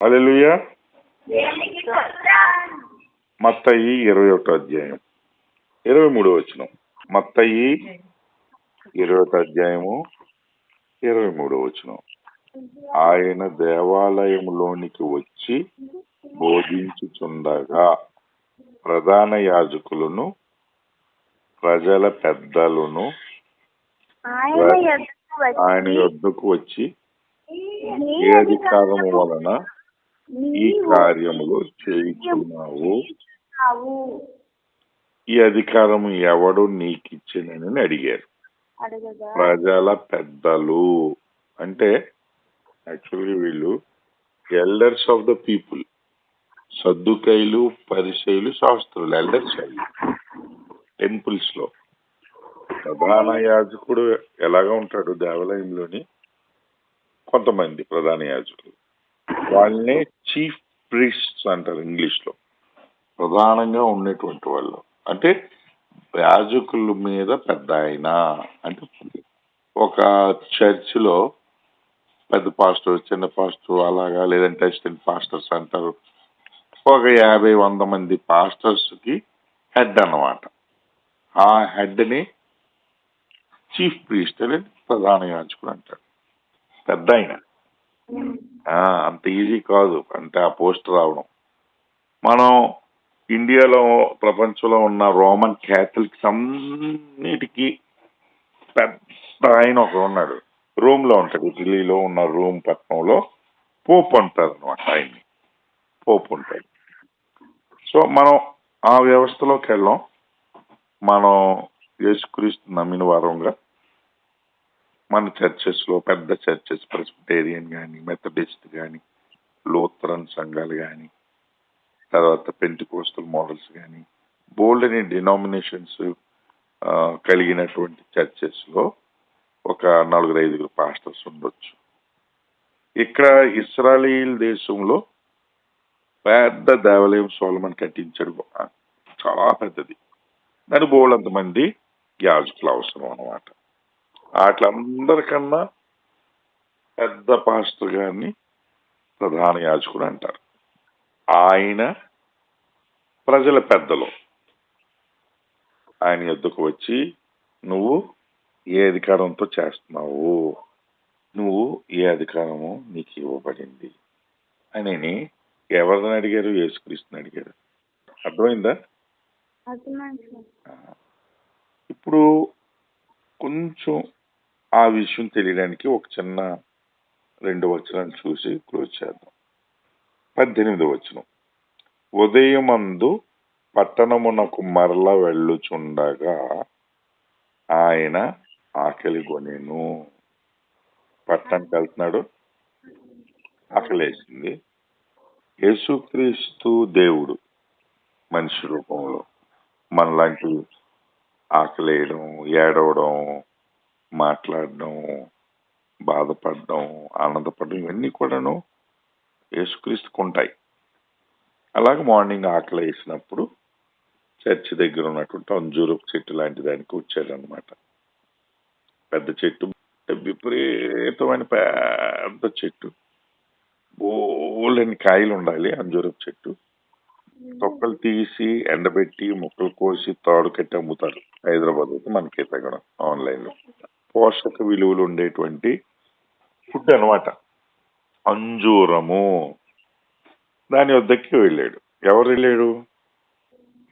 Hallelujah మత్తయి ఇరవై ఒకటో అధ్యాయం. ఇరవై మూడో వచ్చిన మత్తయి ఇరవై ఒకటో అధ్యాయము ఇరవై మూడో వచ్చిన ఆయన దేవాలయములోనికి వచ్చి బోధించుచుండగా ప్రధాన యాజకులను ప్రజల పెద్దలను ఆయన యొద్దకు వచ్చి ఏ అధికారము వలన ఈ కార్యములు చేయుచున్నావు. చేస్తున్నావు ఈ అధికారము ఎవడు నీకిచ్చినని అడిగారు. ప్రజల పెద్దలు అంటే యాక్చువల్లీ వీళ్ళు ఎల్డర్స్ ఆఫ్ ద పీపుల్ సద్దుకైలు పరిశైలు శాస్త్రులు ఎల్డర్స్ టెంపుల్స్లో ప్రధాన యాజకుడు ఎలాగా ఉంటాడు దేవాలయంలోని కొంతమంది ప్రధాన యాజకులు. వాళ్ళనే చీఫ్ ప్రీస్ట్స్ అంటారు ఇంగ్లీష్లో. ప్రధానంగా ఉండేటువంటి వాళ్ళు. అంటే యాజకుల మీద పెద్ద ఆయన. అంటే ఒక చర్చిలో పెద్ద పాస్టర్ చిన్న పాస్టర్ అలాగా లేదంటే అసిస్టెంట్ పాస్టర్స్ అంటారు. ఒక యాభై వంద మంది పాస్టర్స్కి హెడ్ అన్నమాట. ఆ హెడ్ని చీఫ్ ప్రీస్ట్ అని ప్రధాన యాజకుడు అంటారు పెద్ద ఆయన. అంత ఈజీ కాదు. అంటే ఆ పోస్ట్ రావడం. మనం ఇండియాలో ప్రపంచంలో ఉన్న రోమన్ క్యాథలిక్స్ అన్నిటికీ పెద్ద ఆయన ఒకడు ఉన్నాడు. రూమ్లో ఉంటాడు. ఇటలీలో ఉన్న రూమ్ పట్టణంలో పోప్ అంటారు అనమాట ఆయన్ని. పోప్ ఉంటాడు. సో మనం ఆ వ్యవస్థలోకి వెళ్ళాం. మనం యేసుక్రీస్తు నమ్మిన వారంగా మన చర్చెస్లో పెద్ద చర్చెస్ ప్రెస్బిటేరియన్ కానీ మెథడిస్ట్ కానీ లూథరన్ సంఘాలు కానీ తర్వాత పెంటికోస్టల్ మోడల్స్ కానీ బోల్డ్ అని డినామినేషన్స్ కలిగినటువంటి చర్చెస్లో ఒక నలుగురు ఐదుగురు పాస్టర్స్ ఉండొచ్చు. ఇక్కడ ఇస్రాయలీల్ దేశంలో పెద్ద దేవాలయం సోలమన్ కట్టించాడు. చాలా పెద్దది. దాని బోల్డ్ అంతమంది యాజకులు అవసరం అన్నమాట. వాటిలందరికన్నా పెద్ద పాస్టర్ గారిని ప్రధాన యాజకుడు అంటారు. ఆయన ప్రజల పెద్దలు. ఆయన ఎద్దుకు వచ్చి నువ్వు ఏ అధికారంతో చేస్తున్నావు? నువ్వు ఏ అధికారము నీకు ఇవ్వబడింది? అని ఎవరిని అడిగారు? యేసుక్రీస్తుని అడిగారు. అర్థమైందా. ఇప్పుడు కొంచెం ఆ విషయం తెలియడానికి ఒక చిన్న రెండు వచనాలు చూసి క్లోజ్ చేద్దాం. పద్దెనిమిది వచనం. ఉదయమందు పట్టణమునకు మరల వెళ్ళుచుండగా ఆయన ఆకలి కొనేను. పట్టణానికి వెళ్తున్నాడు. ఆకలేసింది. యేసుక్రీస్తు దేవుడు మనిషి రూపంలో మనలాంటి ఆకలేయడం ఏడవడం మాట్లాడడం బాధపడడం ఆనందపడడం ఇవన్నీ కూడాను యేసుక్రీస్తుకు ఉంటాయి అలాగే మార్నింగ్ ఆకలి వేసినప్పుడు చర్చి దగ్గర ఉన్నటువంటి అంజూరపు చెట్టు లాంటి దానికి వచ్చాడనమాట పెద్ద చెట్టు విపరీతమైన పెద్ద చెట్టు. బోళ్ళని కాయలు ఉండాలి అంజూరపు చెట్టు. తొక్కలు తీసి ఎండబెట్టి ముక్కలు కోసి తాడు కట్టి అమ్ముతారు హైదరాబాద్ అయితే మనకి తగ్గడం ఆన్లైన్లో. పోషక విలువలు ఉండేటువంటి ఫుడ్ అన్నమాట. అంజూరము. దాని వద్దకి వెళ్ళాడు. ఎవరు వెళ్ళాడు?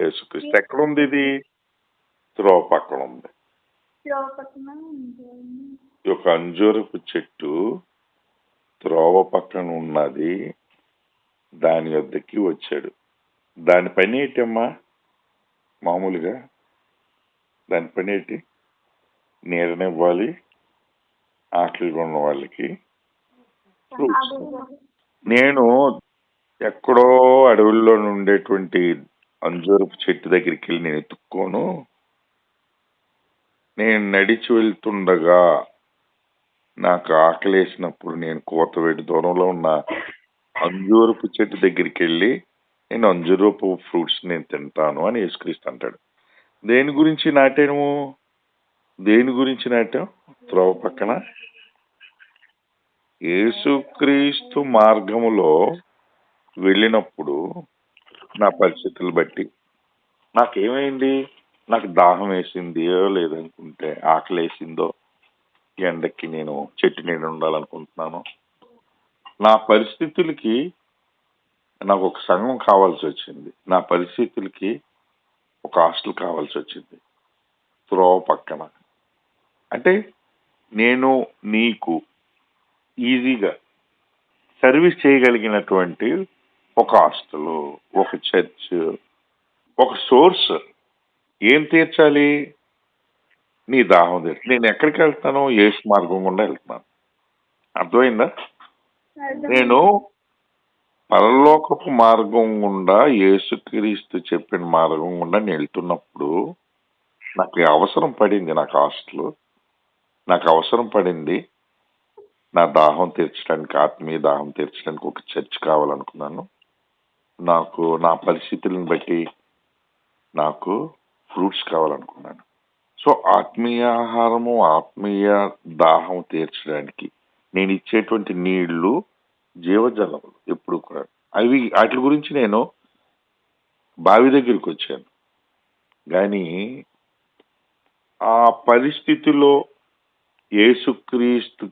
యేసుక్రీస్తు. ఎక్కడ ఉంది. ఇది త్రోవ పక్కన ఉంది యొక్క అంజూరపు చెట్టు త్రోవ పక్కన ఉన్నది. దాని వద్దకి వచ్చాడు. దాని పని ఏంటమ్మా మామూలుగా? దాని పని ఏంటి? నీడనివ్వాలి ఆకలిగా ఉన్న వాళ్ళకి. ఫ్రూట్స్ నేను ఎక్కడో అడవుల్లో ఉండేటువంటి అంజూరపు చెట్టు దగ్గరికి వెళ్ళి నేను ఎత్తుక్కోను. నేను నడిచి వెళ్తుండగా నాకు ఆకలేసినప్పుడు నేను కోతవేడి దూరంలో ఉన్న అంజూరపు చెట్టు దగ్గరికి వెళ్ళి నేను అంజూరపు ఫ్రూట్స్ నేను తింటాను అని యేసుక్రీస్తు అంటాడు. దేని గురించి నాటాము దేని గురించి నాట్యం? త్రోవ పక్కన. యేసుక్రీస్తు మార్గములో వెళ్ళినప్పుడు నా పరిస్థితులు బట్టి నాకేమైంది? నాకు దాహం వేసిందో లేదనుకుంటే ఆకలి వేసిందో? ఎండకి నేను చెట్టు నీడ ఉండాలనుకుంటున్నాను. నా పరిస్థితులకి నాకు ఒక సంఘం కావాల్సి వచ్చింది. నా పరిస్థితులకి ఒక హాస్టల్ కావాల్సి వచ్చింది. త్రోవ పక్కన. అంటే నేను నీకు ఈజీగా సర్వీస్ చేయగలిగినటువంటి ఒక హాస్టల్ ఒక చర్చ్ ఒక సోర్స్ ఏం తీర్చాలి? నీ దాహం తీర్చి. నేను ఎక్కడికి వెళ్తాను ఏసు మార్గం గుండా వెళ్తున్నాను. అర్థమైందా? నేను పరలోకపు మార్గం గుండా యేసుక్రీస్తు చెప్పిన మార్గం గుండా నేను వెళ్తున్నప్పుడు నాకు అవసరం పడింది నాకు హాస్టల్. నాకు అవసరం పడింది. నా దాహం తీర్చడానికి ఆత్మీయ దాహం తీర్చడానికి ఒక చర్చ్ కావాలనుకున్నాను. నాకు నా పరిస్థితులను బట్టి నాకు ఫ్రూట్స్ కావాలనుకున్నాను. సో ఆత్మీయ ఆహారము ఆత్మీయ దాహం తీర్చడానికి నేను ఇచ్చేటువంటి నీళ్ళు జీవజలములు ఎప్పుడు కూడా. అవి వాటి గురించి నేను బావి దగ్గరికి వచ్చాను. కానీ ఆ పరిస్థితిలో యేసుక్రీస్తు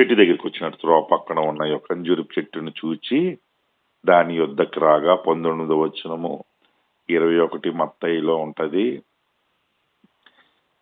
చెట్టు దగ్గరికి వచ్చినట్టు త్రో పక్కన ఉన్న యొక్క అంజూరపు చెట్టును చూచి దాని యొద్దకు రాగా పంతొమ్మిదో వచ్చినము ఇరవై ఒకటి మత్తయిలో ఉంటుంది.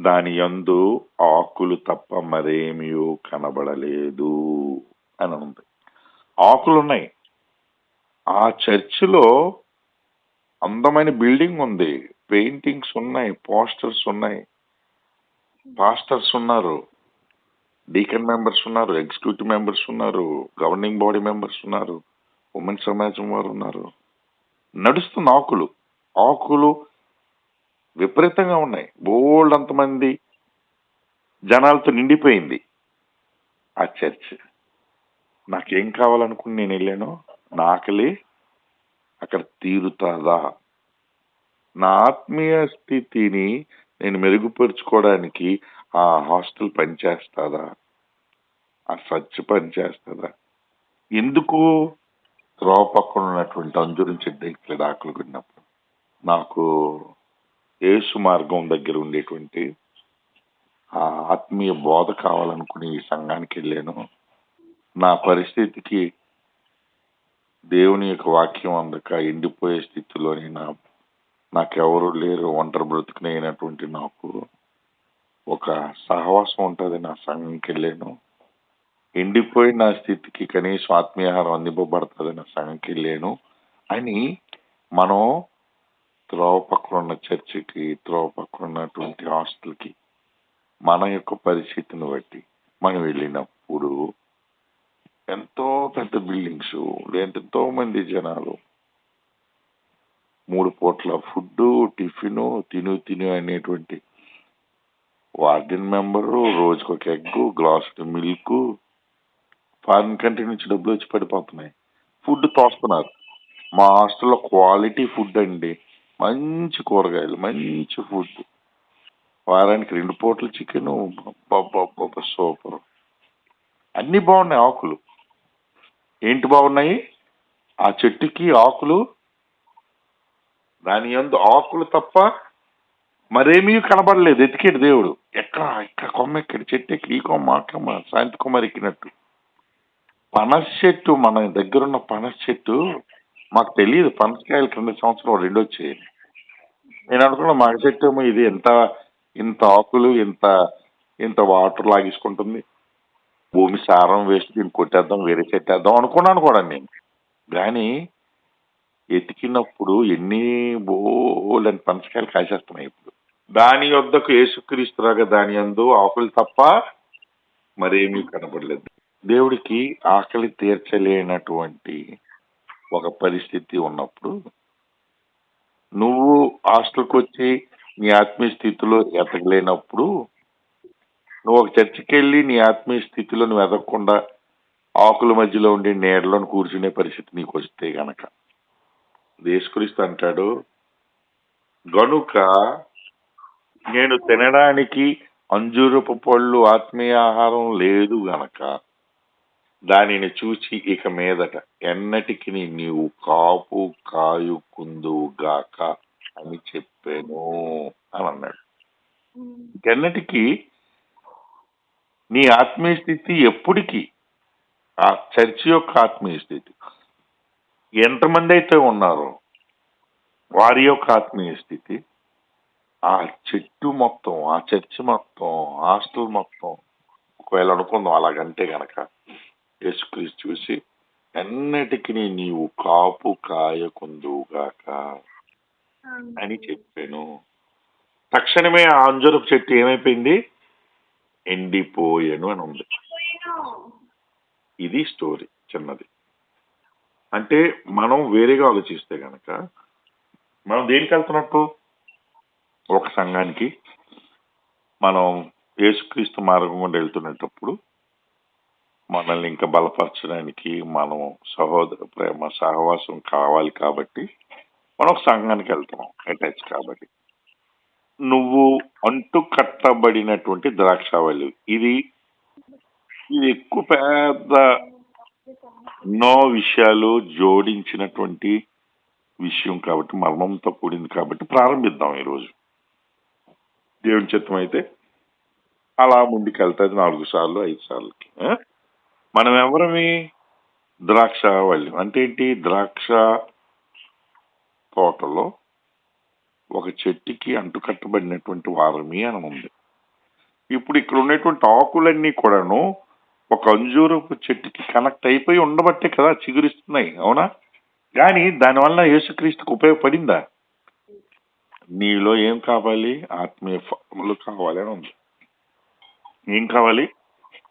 దాని యందు ఆకులు తప్ప మరేమీ కనబడలేదు అని ఉంది. ఆకులు ఉన్నాయి. ఆ చర్చిలో అందమైన బిల్డింగ్ ఉంది. పెయింటింగ్స్ ఉన్నాయి పోస్టర్స్ ఉన్నాయి. పాస్టర్స్ ఉన్నారు డీకన్ మెంబర్స్ ఉన్నారు ఎగ్జిక్యూటివ్ మెంబర్స్ ఉన్నారు గవర్నింగ్ బాడీ మెంబర్స్ ఉన్నారు ఉమెన్ సమాజం వారు ఉన్నారు. నడుస్తున్న ఆకులు ఆకులు విపరీతంగా ఉన్నాయి. బోల్డ్ అంతమంది జనాలతో నిండిపోయింది ఆ చర్చ్. నాకేం కావాలనుకుని నేను వెళ్ళాను నా ఆకలి అక్కడ తీరుతాదా? నా ఆత్మీయ స్థితిని నేను మెరుగుపరుచుకోవడానికి ఆ హాస్టల్ పనిచేస్తుందా? ఆ సచ్ పనిచేస్తుందా? ఎందుకు త్రోవ పక్కన ఉన్నటువంటి అంజురం చెడ్డ ఇక్కడ ఆకలి కొన్నప్పుడు? నాకు యేసు మార్గం దగ్గర ఉండేటువంటి ఆ ఆత్మీయ బోధ కావాలనుకుని ఈ సంఘానికి వెళ్ళాను. నా పరిస్థితికి దేవుని యొక్క వాక్యం అందక ఎండిపోయే స్థితిలోని నా నాకెవరు లేరు ఒంటరి బ్రతుకునైనటువంటి నాకు ఒక సహవాసం ఉంటుంది నా సంఘంకి వెళ్ళాను ఎండిపోయిన నా స్థితికి కనీసం ఆత్మీయాహారం అందింపబడుతుంది నా సంఘంకి వెళ్ళాను అని మనం త్రోవ పక్కన ఉన్న చర్చికి త్రోవ పక్కన ఉన్నటువంటి హాస్టల్కి మన యొక్క పరిస్థితిని బట్టి మనం వెళ్ళినప్పుడు ఎంతో పెద్ద బిల్డింగ్స్ ఎంతో మంది జనాలు మూడు పూట్ల ఫుడ్ టిఫిన్ తిను తిను అనేటువంటి వార్డెన్ మెంబరు రోజుకొక egg glass milk foreign country నుంచి డబ్బులు వచ్చి పడిపోతున్నాయి. ఫుడ్ తోస్తున్నారు. మా హాస్టల్లో క్వాలిటీ ఫుడ్ అండి. మంచి కూరగాయలు మంచి ఫుడ్. వారానికి రెండు పూటల చికెన్ సూపర్. అన్నీ బాగున్నాయి ఆకులు. ఏంటి బాగున్నాయి? ఆ చెట్టుకి ఆకులు దాని ఎందు ఆకులు తప్ప మరేమీ కనబడలేదు. ఎతికేడు దేవుడు. ఎక్కడ? ఇక్కడ కొమ్మ ఎక్కడ. చెట్టు ఎక్కడ ఈ కొమ్మ అక్కమ్మ శాంతి కుమార్ ఎక్కినట్టు. పనస చెట్టు మన దగ్గరున్న పనస చెట్టు మాకు తెలియదు పనసకాయలు రెండు సంవత్సరం రెండు వచ్చాయి. నేను అనుకున్నా మగ చెట్టు ఏమో ఇది ఎంత ఇంత ఆకులు ఇంత ఇంత వాటర్ లాగేసుకుంటుంది. భూమి సారం వేస్ట్ దీన్ని కొట్టేద్దాం వేరే చెట్టేద్దాం అనుకున్నాను కూడా నేను. కానీ ఎతికినప్పుడు ఎన్ని బోలని పనసకాయలు కాసేస్తున్నాయి ఇప్పుడు. దాని వద్దకు యేసుక్రీస్తురాగా దాని అందు ఆకులు తప్ప మరేమీ కనబడలేదు. దేవుడికి ఆకలి తీర్చలేనటువంటి ఒక పరిస్థితి ఉన్నప్పుడు నువ్వు హాస్టల్కి వచ్చి నీ ఆత్మీయ స్థితిలో ఎతకలేనప్పుడు నువ్వు ఒక చర్చికి వెళ్ళి నీ ఆత్మీయ స్థితిలో నువ్వు ఎదగకుండా ఆకుల మధ్యలో ఉండి నీడలో కూర్చునే పరిస్థితి నీకు వస్తే గనక. దేశక్రీస్తు అంటాడు గనుక నేను తినడానికి అంజూరపు పళ్ళు ఆత్మీయ ఆహారం లేదు గనక దానిని చూచి ఇక మీదట ఎన్నటికి నీవు కాపు కాయుకుందువు గాక అని చెప్పాను అని అన్నాడు. ఎన్నటికి నీ ఆత్మీయ స్థితి ఎప్పటికీ? ఆ చర్చి యొక్క ఆత్మీయ స్థితి. ఎంతమంది అయితే ఉన్నారో వారి యొక్క ఆత్మీయ స్థితి ఆ చెట్టు మొత్తం ఆ చర్చి మొత్తం హాస్టల్ మొత్తం ఒకవేళ అనుకుందాం అలాగంటే గనక యేసుక్రీస్తు చూసి ఎన్నటికి నీవు కాపు కాయకుందువుగాక అని చెప్పాను. తక్షణమే ఆ అంజరపు చెట్టు ఏమైపోయింది? ఎండిపోయాను అని ఉంది. ఇది స్టోరీ చిన్నది. అంటే మనం వేరేగా ఆలోచిస్తే గనక మనం దేనికి వెళ్తున్నట్టు? ఒక సంఘానికి మనం యేసుక్రీస్తు మార్గం గుండా వెళ్తున్నప్పుడు మనల్ని ఇంకా బలపరచడానికి మనం సహోదర ప్రేమ సహవాసం కావాలి కాబట్టి మనం ఒక సంఘానికి వెళ్తున్నాం అటాచ్ కాబట్టి. నువ్వు అంటు కట్టబడినటువంటి ద్రాక్షావళి. ఇది ఇది ఎక్కువ పెద్ద ఎన్నో విషయాలు జోడించినటువంటి విషయం కాబట్టి మర్మంతో కూడింది కాబట్టి ప్రారంభిద్దాం ఈరోజు. దేవుని చిత్తం అయితే అలా ముందుకెళ్తుంది నాలుగు సార్లు ఐదు సార్లకి మనం ఎవరమి ద్రాక్ష వల్లి. అంటే ఏంటి? ద్రాక్ష తోటలో ఒక చెట్టుకి అంటుకట్టబడినటువంటి వారమి అని ఉంది. ఇప్పుడు ఇక్కడ ఉన్నటువంటి ఆకులన్నీ కూడాను ఒక అంజూరపు చెట్టుకి కనెక్ట్ అయిపోయి ఉండబట్టే కదా చిగురిస్తున్నాయి అవునా? కానీ దానివల్ల యేసుక్రీస్తుకు ఉపయోగపడిందా? నీలో ఏం కావాలి? ఆత్మీయ ఫలములు కావాలి అని ఉంది. ఏం కావాలి?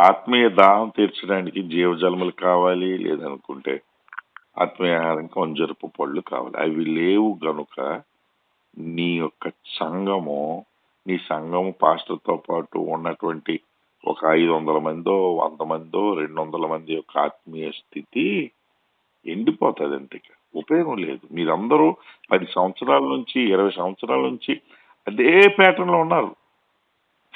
ఆత్మీయ దాహం తీర్చడానికి జీవజలములు కావాలి లేదనుకుంటే ఆత్మీయ ఆహారం కొంజరపు పళ్ళు కావాలి. అవి లేవు గనుక నీ యొక్క సంఘము నీ సంఘము పాస్టర్తో పాటు ఉన్నటువంటి ఒక ఐదు వందల మందో వంద మందో రెండు వందల మంది యొక్క ఆత్మీయ స్థితి ఎండిపోతుంది అంటే ఇక. ఉపయోగం లేదు. మీరందరూ పది సంవత్సరాల నుంచి ఇరవై సంవత్సరాల నుంచి అదే ప్యాటర్న్లో ఉన్నారు.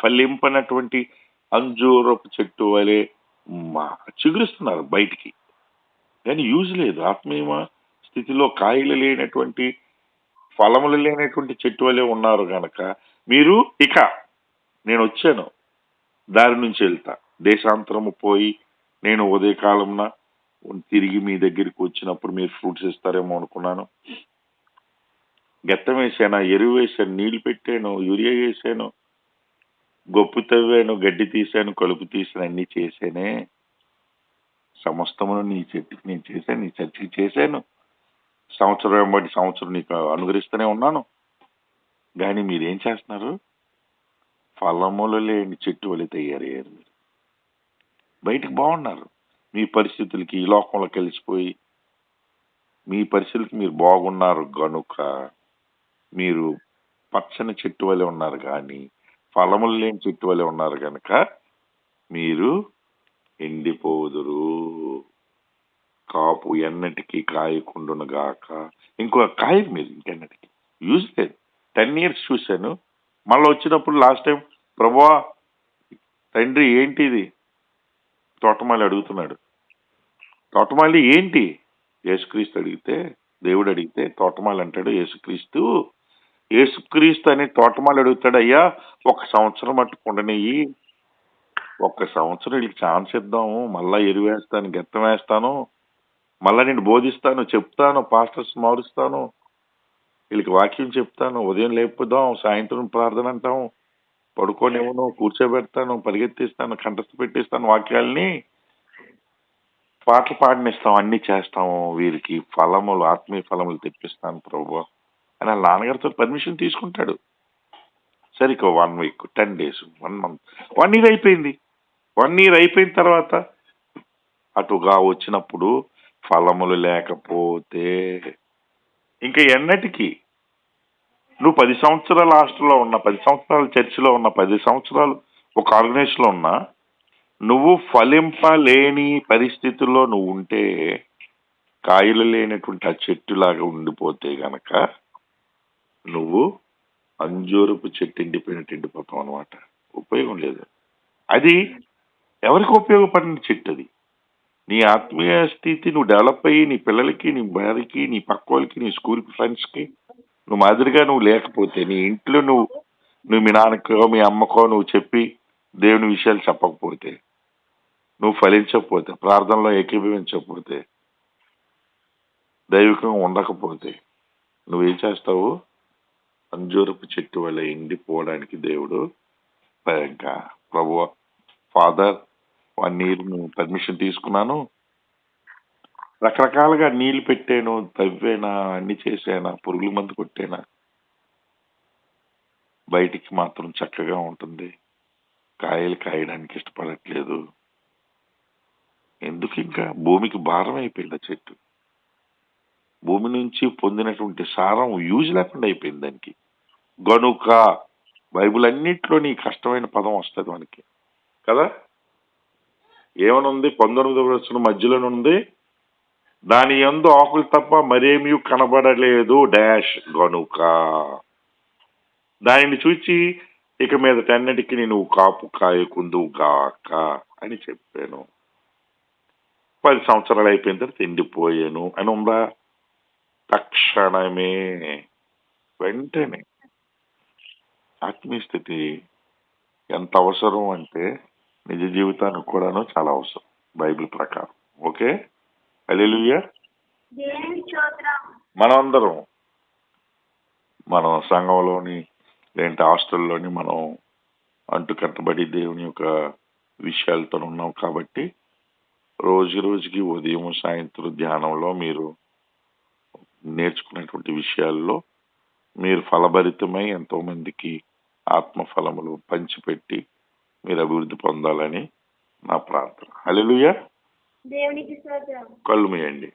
ఫలింపనటువంటి అంజూరపు చెట్టు వలె మా చిగురిస్తున్నారు బయటికి. కానీ యూజ్ లేదు. ఆత్మీయ స్థితిలో కాయలు లేనటువంటి ఫలములు లేనటువంటి చెట్టు వలె ఉన్నారు కనుక మీరు ఇక నేను వచ్చాను. దారి నుంచి వెళ్తా. దేశాంతరము పోయి నేను ఉదయకాలంన తిరిగి మీ దగ్గరికి వచ్చినప్పుడు మీరు ఫ్రూట్స్ ఇస్తారేమో అనుకున్నాను. గెత్తం వేసాను ఎరువు వేసాను నీళ్ళు పెట్టాను యూరియా వేసాను గొప్పు తవ్వాను గడ్డి తీశాను కలుపు తీసాను అన్ని చేశానే. సమస్తమును నీ చెట్టుకి నేను చేశాను నీ చర్చికి చేశాను. సంవత్సరం వెంబడి సంవత్సరం నీకు అనుగ్రహిస్తూనే ఉన్నాను. కానీ మీరేం చేస్తున్నారు? ఫలములు లేని చెట్టు వలె తయారయ్యారు మీరు. బయటికి బాగున్నారు. మీ పరిస్థితులకి ఈ లోకంలో కలిసిపోయి మీ పరిస్థితులకి మీరు బాగున్నారు గనుక మీరు పచ్చని చెట్టు వలె ఉన్నారు కానీ ఫలములు లేని చెట్టు వలె ఉన్నారు కనుక మీరు ఎండిపోదురు. కాపు ఎన్నటికీ కాయకుండును గాక. ఇంకో కాయ మీరు ఇంకెన్నటికి? యూజ్ లేదు. టెన్ ఇయర్స్ చూశాను. మళ్ళీ వచ్చినప్పుడు లాస్ట్ టైం ప్రభా తండ్రి ఏంటి ఇది తోటమాలి అడుగుతున్నాడు. తోటమాలి ఏంటి? యేసుక్రీస్తు అడిగితే దేవుడు అడిగితే తోటమాలి అంటాడు యేసుక్రీస్తు. యేసుక్రీస్తు అనే తోటమాలి అడుగుతాడు అయ్యా ఒక సంవత్సరం మట్టుకుండనియ్యి ఒక్క సంవత్సరం వీళ్ళకి ఛాన్స్ ఇద్దాము. మళ్ళా ఎరువేస్తాను గెత్తం వేస్తాను. మళ్ళా నేను బోధిస్తాను చెప్తాను పాస్టర్స్ మారుస్తాను. వీళ్ళకి వాక్యం చెప్తాను ఉదయం లేపుదాం సాయంత్రం ప్రార్థన అంటాం పడుకోనివ్వను కూర్చోబెడతాను పరిగెత్తిస్తాను కంఠస్థ పెట్టిస్తాను వాక్యాల్ని పాటలు పాడినిస్తాం అన్ని చేస్తాము వీరికి ఫలములు ఆత్మీయ ఫలములు తెప్పిస్తాను ప్రభు అని వాళ్ళ నాన్నగారితో పర్మిషన్ తీసుకుంటాడు. సరే ఇక one week ten days one month one year అయిపోయింది. వన్ ఇయర్ అయిపోయిన తర్వాత అటుగా వచ్చినప్పుడు ఫలములు లేకపోతే ఇంకా ఎన్నటికి నువ్వు పది సంవత్సరాల హాస్టల్లో ఉన్న పది సంవత్సరాలు చర్చిలో ఉన్న పది సంవత్సరాలు ఒక ఆర్గనైజేషన్లో ఉన్నా నువ్వు ఫలింపలేని పరిస్థితుల్లో నువ్వు ఉంటే కాయలు లేనటువంటి ఆ చెట్టులాగా ఉండిపోతే గనక నువ్వు అంజూరపు చెట్టు ఎండిపోయినట్టు ఎండిపోతావు అనమాట ఉపయోగం లేదు. అది ఎవరికి ఉపయోగపడిన చెట్టు అది? నీ ఆత్మీయ స్థితి నువ్వు డెవలప్ అయ్యి నీ పిల్లలకి నీ భార్యకి నీ పక్క వాళ్ళకి నీ స్కూల్ ఫ్రెండ్స్కి నువ్వు మాదిరిగా నువ్వు లేకపోతే నీ ఇంట్లో నువ్వు నువ్వు మీ నాన్నకో మీ అమ్మకో నువ్వు చెప్పి దేవుని విషయాలు చెప్పకపోతే నువ్వు ఫలించకపోతే ప్రార్థనలో ఏకీభవించకపోతే దైవికంగా ఉండకపోతే నువ్వేం చేస్తావు? అంజూరపు చెట్టు వల్ల ఎండిపోవడానికి దేవుడు ఇంకా ప్రభు ఫాదర్ ఆ నీరు పర్మిషన్ తీసుకున్నాను. రకరకాలుగా నీళ్ళు పెట్టాను తవ్వేనా అన్ని చేసేనా పురుగుల మందు కొట్టేనా. బయటికి మాత్రం చక్కగా ఉంటుంది. కాయలు కాయడానికి ఇష్టపడట్లేదు. ఎందుకు ఇంకా? భూమికి భారం అయిపోయింది ఆ చెట్టు? భూమి నుంచి పొందినటువంటి సారం యూజ్ లేకుండా అయిపోయింది దానికి. గనుక బైబిల్ అన్నింటిలో నీ కష్టమైన పదం వస్తుంది మనకి. కదా? ఏమనుంది? పంతొమ్మిదవ వచ్చిన మధ్యలోనే ఉంది దాని ఎందు ఆకులు తప్ప మరేమీ కనబడలేదు. డాష్ గనుక. దానిని చూచి ఇక మీద టెన్నటికి నేను కాపు కాయకుందు గాక అని చెప్పాను. పది సంవత్సరాలు అయిపోయిన తర్వాత ఎండిపోయాను అని ఉందా? తక్షణమే. వెంటనే. ఆత్మీయస్థితి ఎంత అవసరం అంటే నిజ జీవితానికి కూడాను చాలా అవసరం బైబిల్ ప్రకారం. ఓకే? అలెలుయ్యా మనందరం మనం సంఘంలోని లేదంటే హాస్టల్లోని మనం అంటు కట్టబడి దేవుని యొక్క విషయాలతో ఉన్నాం కాబట్టి రోజు రోజుకి ఉదయం సాయంత్రం ధ్యానంలో మీరు నేర్చుకున్నటువంటి విషయాల్లో మీరు ఫలభరితమై ఎంతో మందికి ఆత్మ ఫలములు పంచిపెట్టి మీరు అభివృద్ధి పొందాలని నా ప్రార్థన. హల్లెలూయా దేవునికి కళ్ళు మూయండి.